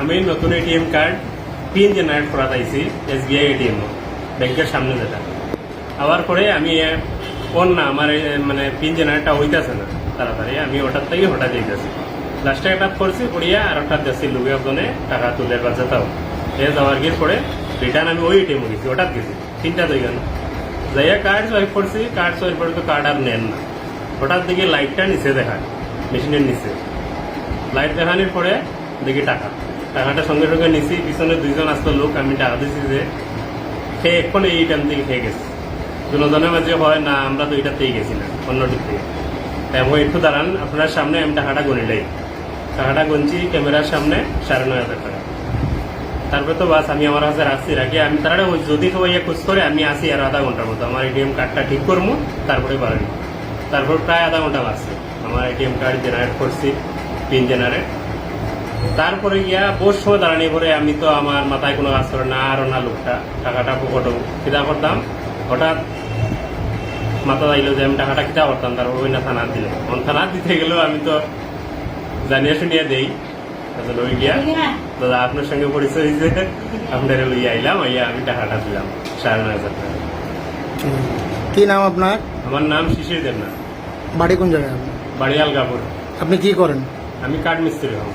আমি নতুন ATM card pin generate করা বি আই এটিএম ব্যাংকের সামনে যেটা। আবার পরে আমি কোন না, আমার মানে পিন জেনারেটটা হইতেছে না, তাড়াতাড়ি আমি ওটার থেকে হঠাৎ দিতেছি লাস্টে একটা করছি পড়িয়া আর একটা দেশি লুগে ওখানে টাকা তুলে বা যেতাম। এ যাওয়ার গিয়ে পরে রিটার্ন আমি ওই এটিএম গেছি, ওটাত গেছি, তিনটা দুই গেল যাইয়া কার্ড সোয়াইপ করছি কার্ড সোয়াইপ করে তো কার্ড আর নেন না। হঠাৎ দিকে লাইটটা নিচে দেখায় মেশিনের নিচে। লাইট দেখানোর পরে দেখি টাকা। টাকাটা সঙ্গে সঙ্গে নিছি, পিছনে দুইজন আসতো লোক, আমি টাকা দিছি যে খেয়ে এক্ষণে এই টাইম থেকে খেয়ে গেছে। দুজনের মাঝে হয়, না, আমরা তো এটাতেই গেছি না, অন্য দিক থেকে। আমি একটু দাঁড়ান, আপনার সামনে আমি টাকাটা গণিলাই টাকাটা গুনছি, ক্যামেরার সামনে সাড়ে নয় হাজার টাকা। তারপরে তো বাস, আমি আমার কাছে রাখছি, রাখি, আমি তারা যদি সবাই খোঁজ করে, আমি আসি আর আধা ঘণ্টার মতো আমার এটিএম কার্ডটা ঠিক করব, তারপরে বাড়ি। তারপর প্রায় আধা ঘণ্টা বাসছে আমার এটিএম কার্ড জেনারেট করছি, পিন জেনারেট তারপরে গিয়া সময় দাঁড়ানি পরে আমি তো আমার মাথায় কোনো কাজ করে না আরও না লোকটা টাকাটা পকেটও কিতা করতাম। হঠাৎ মাথা যাইলো যে আমি টাকাটা কিতা করতাম তারপর ওই না থানা দিলে। তখন থানা দিতে গেলেও আমি তো জানিয়ে শুনিয়ে দেই। তারপরে ওই গিয়া দাদা আপনার সঙ্গে পরিচয় হয়েছে আপনার লইয়া আইলাম আইয়া আমি টাকাটা দিলাম সাড়ে নয় হাজার টাকা। কি নাম আপনার? আমার নাম শিশির দেবনাথ। বাড়ি কোন জায়গায় বাড়ি আলগাপুর আপনি কি করেন? আমি কাঠ মিস্ত্রি হব।